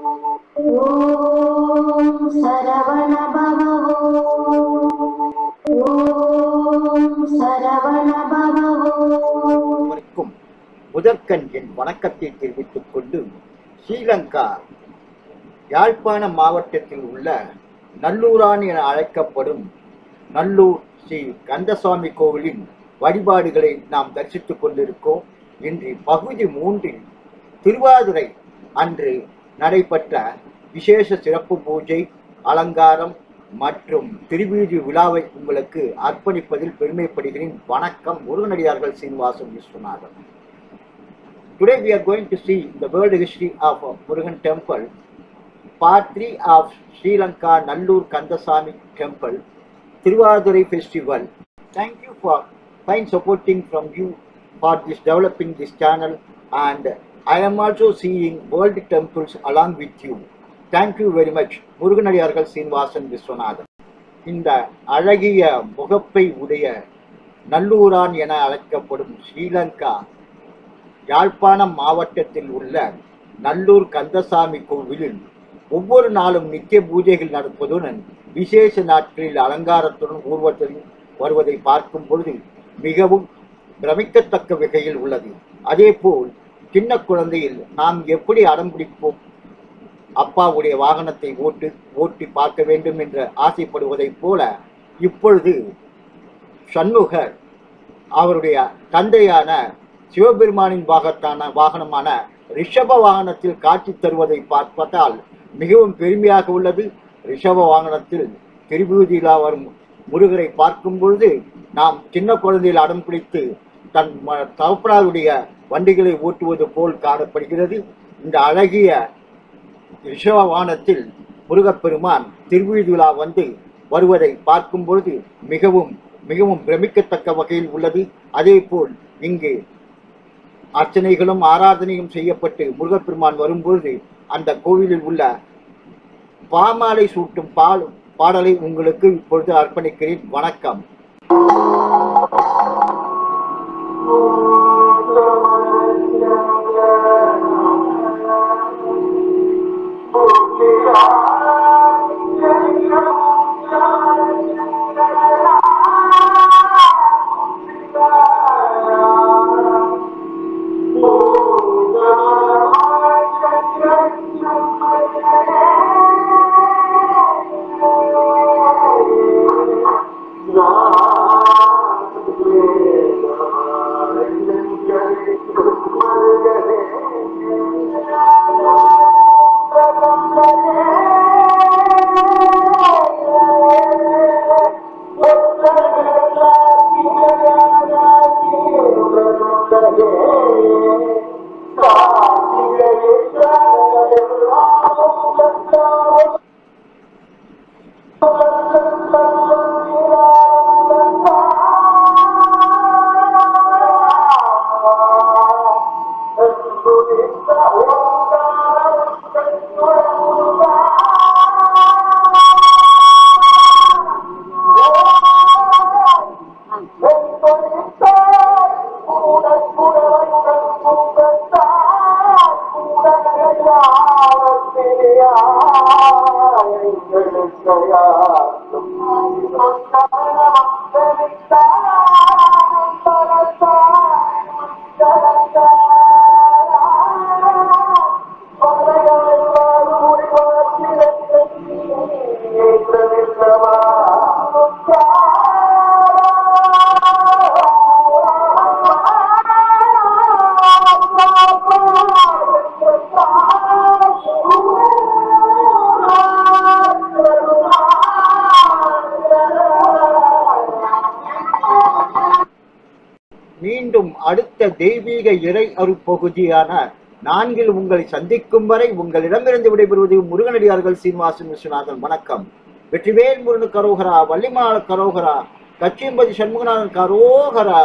ஓம் சரவண பவோ முதற்கண் என் வணக்கத்தை தெரிவித்துக் கொண்டு ஸ்ரீலங்கா யாழ்ப்பாண மாவட்டத்தில் உள்ள நல்லூரான் என அழைக்கப்படும் நல்லூர் ஸ்ரீ கந்தசுவாமி கோவிலின் வழிபாடுகளை நாம் தரிசித்துக் கொண்டிருக்கோம். இன்று பகுதி மூன்றில் திருவாதிரை அன்று நடைபெற்ற விசேஷ சிறப்பு பூஜை அலங்காரம் மற்றும் திருவீதி விழாவை உங்களுக்கு அர்ப்பணிப்பதில் பெருமைப்படுகிறேன் வணக்கம் முருகனடியார்கள் Srinivasan Viswanathan Today we are going to see the world history of a Murugan temple, part 3 of Sri Lanka Nallur Kandasamy temple, Thiruvadurai festival. Thank you for fine supporting from you for this developing this channel and I am also seeing world temples along with you thank you very much முருகனடியார்கள் Srinivasan Viswanathan. இந்த அழகிய முகப்பை உடைய நல்லூரான் என அழைக்கப்படும் ஸ்ரீலங்கா யாழ்ப்பாணம் மாவட்டத்தில் உள்ள நல்லூர் கந்தசாமி கோவிலில் ஒவ்வொரு நாளும் நித்திய பூஜைகள் நடப்பதுடன் விசேஷ நாட்களில் அலங்காரத்துடன் ஊர்வலத்தில் வருவதை பார்க்கும் பொழுது மிகவும் பிரமிக்கத்தக்க வகையில் உள்ளது. அதேபோல் சின்ன குழந்தையில் நாம் எப்படி அடம் பிடிப்போம்? அப்பாவுடைய வாகனத்தை ஓட்டு ஓட்டி பார்க்க வேண்டும் என்று ஆசைப்படுவதைப் போல இப்பொழுது சண்முகர் அவருடைய தந்தையான சிவபெருமானின் வாகத்தான வாகனமான ரிஷப வாகனத்தில் காட்சி தருவதை பார்ப்பதால் மிகவும் பெருமையாக உள்ளது. ரிஷப வாகனத்தில் திருபூதியிலா வரும் முருகரை பார்க்கும் பொழுது நாம் சின்ன குழந்தையில் அடம் பிடித்து தன் ம- தகப்பனாருடைய வண்டிகளை ஓட்டுவது போல் காணப்படுகிறது. இந்த அழகிய ரிஷப முருகப்பெருமான் திருவிழா வந்து வருவதை பார்க்கும் பொழுது மிகவும் மிகவும் பிரமிக்கத்தக்க வகையில் உள்ளது. அதேபோல் இங்கு அர்ச்சனைகளும் ஆராதனையும் செய்யப்பட்டு முருகப்பெருமான் வரும்பொழுது அந்த கோவிலில் உள்ள பாமாலை சூட்டும் பால் பாடலை உங்களுக்கு இப்பொழுது அர்ப்பணிக்கிறேன். வணக்கம். I'm gonna make sorry, I'm அடுத்த தெய்வீக இறை அருப்பகுதியான நான்கில் உங்களை சந்திக்கும் வரை உங்களிடமிருந்து விடைபெறுவது முருகனடியார்கள் சீனிவாசன் விஸ்வநாதன். வணக்கம். வெற்றிவேல் முருகனு கரோகரா வள்ளிமால கரோகரா கச்சியம்பதி சண்முகநாதன் கரோகரா.